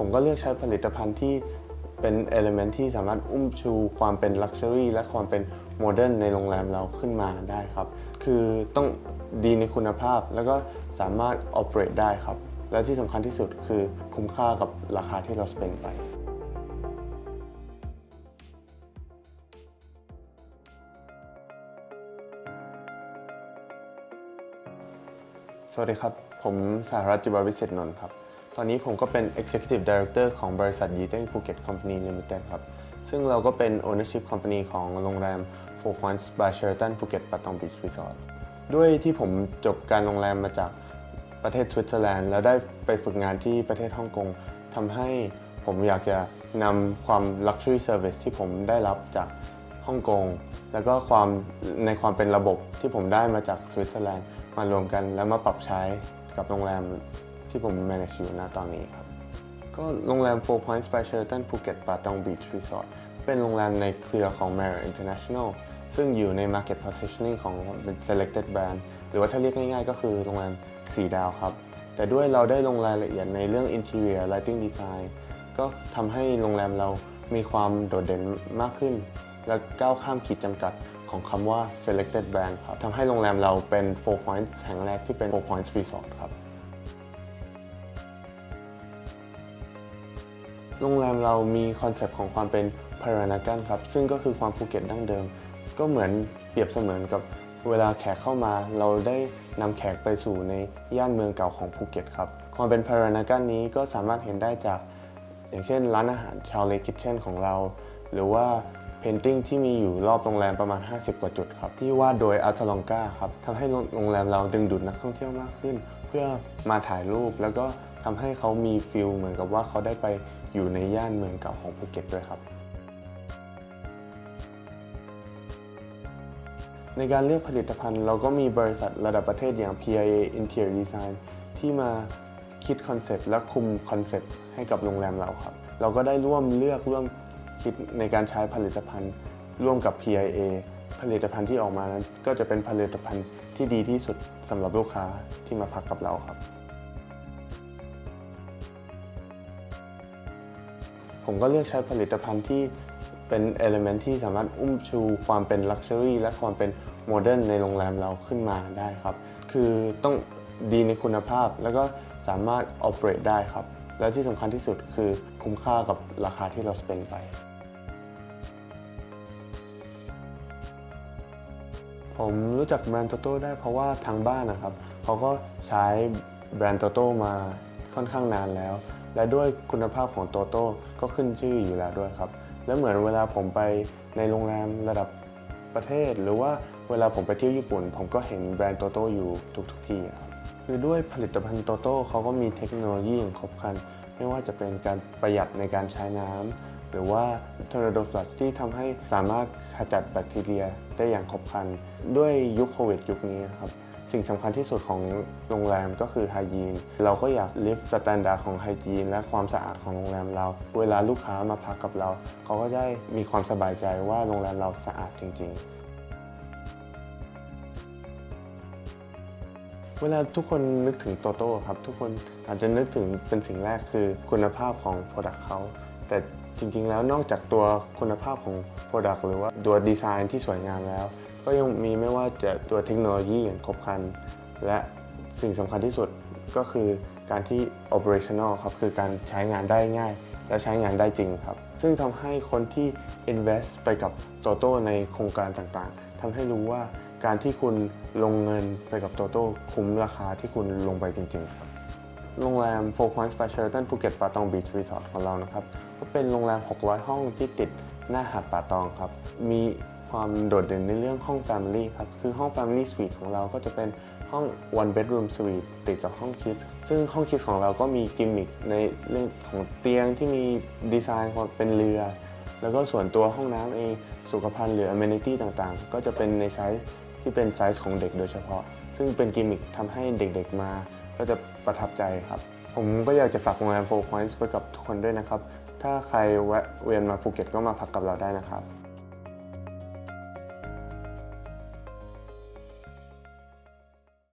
ผมก็เลือกใช้ผลิตภัณฑ์ที่เป็นเอลิเมนที่สามารถอุ้มชูความเป็นลักชัวรี่และความเป็นโมเดิร์นในโรงแรมเราขึ้นมาได้ครับ คือต้องดีในคุณภาพแล้วก็สามารถ operate ได้ครับ และที่สำคัญที่สุดคือคุ้มค่ากับราคาที่เรา spend ไปสวัสดีครับ ผมสหรัฐจิบาวิเศษนนท์ครับ ตอนนี้ผมก็เป็น Executive Director ของบริษัทยีเต้งภูเก็ตคอมพานีลิมิเต็ดครับ ซึ่งเราก็เป็น Ownership Company ของโรงแรม Four Points by Sheraton ภูเก็ตปาตองบีชรีสอร์ทด้วยที่ผมจบการโรงแรมมาจากประเทศสวิตเซอร์แลนด์ แล้วได้ไปฝึกงานที่ประเทศฮ่องกงทำให้ผมอยากจะนำความ Luxury Service ที่ผมได้รับจากฮ่องกงแล้วก็ความในความเป็นระบบที่ผมได้มาจากสวิตเซอร์แลนด์มารวมกันแล้วมาปรับใช้กับโรงแรม ที่ผม manage อยู่ณตอนนี้ครับ ก็โรงแรม Four Points by Sheraton ภูเก็ตปาตองบีชรีสอร์ทเป็นโรงแรมในเครือของ Marriott International ซึ่งอยู่ใน market positioning ของเป็น selected brand หรือว่าถ้าเรียกง่ายๆ ก็คือโรงแรม 4 ดาวครับ แต่ด้วยเราได้ลงรายละเอียดในเรื่อง interior lighting design ก็ทำให้โรงแรมเรามีความโดดเด่นมากขึ้น และก้าวข้ามขีดจำกัดของคำว่า selected brand ครับทำให้โรงแรมเราเป็น Four Points แห่งแรกที่เป็น Four Points Resort ครับ โรงแรมเรามีคอนเซปต์ของความเป็นพารานากันครับ ซึ่งก็คือความภูเก็ตดั้งเดิม ก็เหมือนเปรียบเสมือนกับเวลาแขกเข้ามา เราได้นำแขกไปสู่ในย่านเมืองเก่าของภูเก็ตครับ ความเป็นพารานากันนี้ก็สามารถเห็นได้จาก อย่างเช่น ร้านอาหารชาวเลคิทเช่นของเรา หรือว่าเพนติ้งที่มีอยู่รอบโรงแรมประมาณ 50 กว่าจุดครับ ที่วาดโดยอาซาลองกาครับทำให้โรงแรมเราดึงดูดนักท่องเที่ยวมากขึ้น เพื่อมาถ่ายรูปแล้วก็ ทำให้เขามีฟิลเหมือนกับว่าเขาได้ไปอยู่ในย่านเมืองเก่าของภูเก็ตด้วยครับ ในการเลือกผลิตภัณฑ์ เราก็มีบริษัทระดับประเทศอย่าง PIA Interior Design ที่มาคิดคอนเซปต์และคุมคอนเซปต์ให้กับโรงแรมเราครับ เราก็ได้ร่วมเลือกร่วมคิดในการใช้ผลิตภัณฑ์ ร่วมกับ PIA ผลิตภัณฑ์ที่ออกมานั้นก็จะเป็นผลิตภัณฑ์ที่ดีที่สุดสำหรับลูกค้าที่มาพักกับเราครับ ผมก็เลือกใช้ผลิตภัณฑ์ที่เป็นเอลิเมนที่สามารถอุ้มชูความเป็นลักชัวรี่และความเป็นโมเดิร์นในโรงแรมเราขึ้นมาได้ครับ คือต้องดีในคุณภาพแล้วก็สามารถ operate ได้ครับ และที่สำคัญที่สุดคือคุ้มค่ากับราคาที่เรา spend ไป ผมรู้จักแบรนด์โตโต้ได้เพราะว่าทางบ้านนะครับ เขาก็ใช้แบรนด์โตโต้มาค่อนข้างนานแล้ว และด้วยคุณภาพของโตโต้ก็ขึ้นชื่ออยู่แล้วด้วยครับ และเหมือนเวลาผมไปในโรงแรมระดับประเทศ หรือว่าเวลาผมไปเที่ยวญี่ปุ่น ผมก็เห็นแบรนด์โตโต้อยู่ทุกทุกๆที่อะครับคือด้วยผลิตภัณฑ์โตโต้เขาก็มีเทคโนโลยีอย่างครบครัน ไม่ว่าจะเป็นการประหยัดในการใช้น้ำหรือว่า Tornado Flush ที่ทำให้สามารถขจัดแบคทีเรีย ได้อย่างครบครัน ด้วยยุคโควิดยุคนี้ครับ สิ่งสำคัญที่สุดของโรงแรมก็คือไฮยีน เราก็อยากลิฟต์สแตนดาร์ดของไฮยีนและความสะอาดของโรงแรมเรา เวลาลูกค้ามาพักกับเรา เขาก็ได้มีความสบายใจว่าโรงแรมเราสะอาดจริง ๆเวลาทุกคนนึกถึงโตโต้ครับ ทุกคนอาจจะนึกถึงเป็นสิ่งแรกคือคุณภาพของ Product เขา แต่จริงๆแล้วนอกจากตัวคุณภาพของ Product หรือว่าตัวดีไซน์ที่สวยงามแล้ว ก็ยังมีไม่ว่าจะตัวเทคโนโลยีอย่างครบครัน และสิ่งสำคัญที่สุดก็คือการที่ operational ครับคือการใช้งานได้ง่าย และใช้งานได้จริงครับ ซึ่งทำให้คนที่ invest ไปกับโตโต้ในโครงการต่างๆทำให้รู้ว่าการที่คุณลงเงินไปกับโตโต้คุ้มราคาที่คุณลงไปจริง ๆ ครับ โรงแรม Four Points by Sheraton ภูเก็ตป่าตองบีชรีสอร์ทของเรานะครับ ก็เป็นโรงแรม 600 ห้องที่ติดหน้าหาดป่าตองครับ มี ความโดดเด่นในเรื่องห้อง Family ครับ คือห้อง Family Suite ของเราก็จะเป็นห้อง One Bedroom Suite ติดกับห้องคิด ซึ่งห้องคิดของเราก็มีกิมมิคในเรื่องของเตียงที่มีดีไซน์ความเป็นเรือ แล้วก็ส่วนตัวห้องน้ำเอง สุขภัณฑ์หรือ amenity ต่างๆ ก็จะเป็นในไซส์ที่เป็นไซส์ของเด็กโดยเฉพาะ ซึ่งเป็นกิมมิคทำให้เด็กๆมา ก็จะประทับใจครับ ผมก็อยากจะฝากโรงแรม Four Points ไว้กับทุกคนด้วยนะครับ ถ้าใครแวะเวียนมาภูเก็ตก็มาพักกับเราได้นะครับ